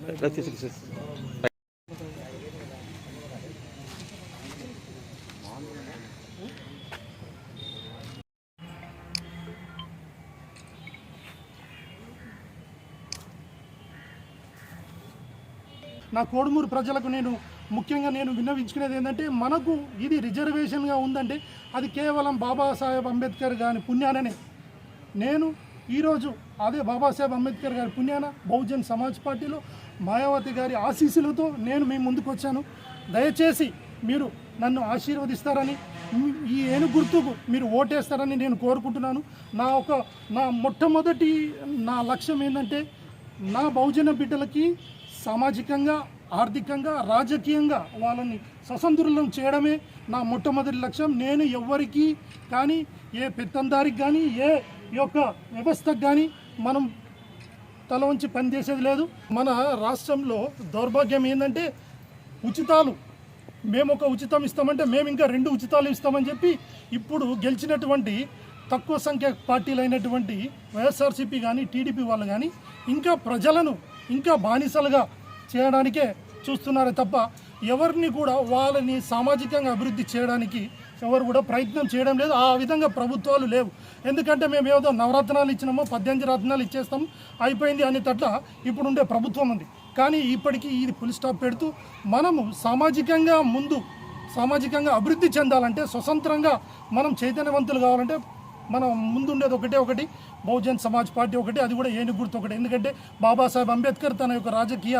నా కోడుమూరు ప్రజలకు నేను ముఖ్యంగా నేను విన్నవించుకునేది ఏంటంటే మనకు ఇది రిజర్వేషన్గా ఉందంటే అది కేవలం బాబాసాహెబ్ అంబేద్కర్ గారి పుణ్యాననే. నేను ఈరోజు అదే బాబాసాహెబ్ అంబేద్కర్ గారి పుణ్యాన బహుజన్ సమాజ్ పార్టీలో మాయావతి గారి ఆశీస్సులతో నేను మీ ముందుకు వచ్చాను. దయచేసి మీరు నన్ను ఆశీర్వదిస్తారని ఈ ఏను గుర్తుకు మీరు ఓటేస్తారని నేను కోరుకుంటున్నాను. నా ఒక నా మొట్టమొదటి నా లక్ష్యం ఏంటంటే నా బహుజన బిడ్డలకి సామాజికంగా ఆర్థికంగా రాజకీయంగా వాళ్ళని స్వతంత్రులను చేయడమే నా మొట్టమొదటి లక్ష్యం. నేను ఎవ్వరికి కానీ ఏ పెత్తందారికి కానీ ఏ యొక్క వ్యవస్థకు కానీ మనం తల ఉంచి పనిచేసేది లేదు. మన రాష్ట్రంలో దౌర్భాగ్యం ఏంటంటే ఉచితాలు. మేము ఒక ఉచితం ఇస్తామంటే మేము ఇంకా రెండు ఉచితాలు ఇస్తామని చెప్పి ఇప్పుడు గెలిచినటువంటి తక్కువ సంఖ్య పార్టీలు అయినటువంటి వైఎస్ఆర్సీపీ కానీ టీడీపీ వాళ్ళు కానీ ఇంకా ప్రజలను ఇంకా బానిసలుగా చేయడానికే చూస్తున్నారే తప్ప ఎవరిని కూడా వాళ్ళని సామాజికంగా అభివృద్ధి చేయడానికి ఎవరు కూడా ప్రయత్నం చేయడం లేదు. ఆ విధంగా ప్రభుత్వాలు లేవు. ఎందుకంటే మేము ఏదో నవరత్నాలు ఇచ్చినామో పద్దెనిమిది రత్నాలు ఇచ్చేస్తాం అయిపోయింది అనే తట్ల ఇప్పుడుండే ప్రభుత్వం ఉంది. కానీ ఇప్పటికీ ఇది ఫుల్ స్టాప్ పెడుతూ మనము సామాజికంగా ముందు సామాజికంగా అభివృద్ధి చెందాలంటే స్వతంత్రంగా మనం చైతన్యవంతులు కావాలంటే మనం ముందుండేది ఒకటే ఒకటి బహుజన్ సమాజ్ పార్టీ ఒకటి అది కూడా ఏనుగు గుర్తు ఒకటి. ఎందుకంటే బాబాసాహెబ్ అంబేద్కర్ తన యొక్క రాజకీయ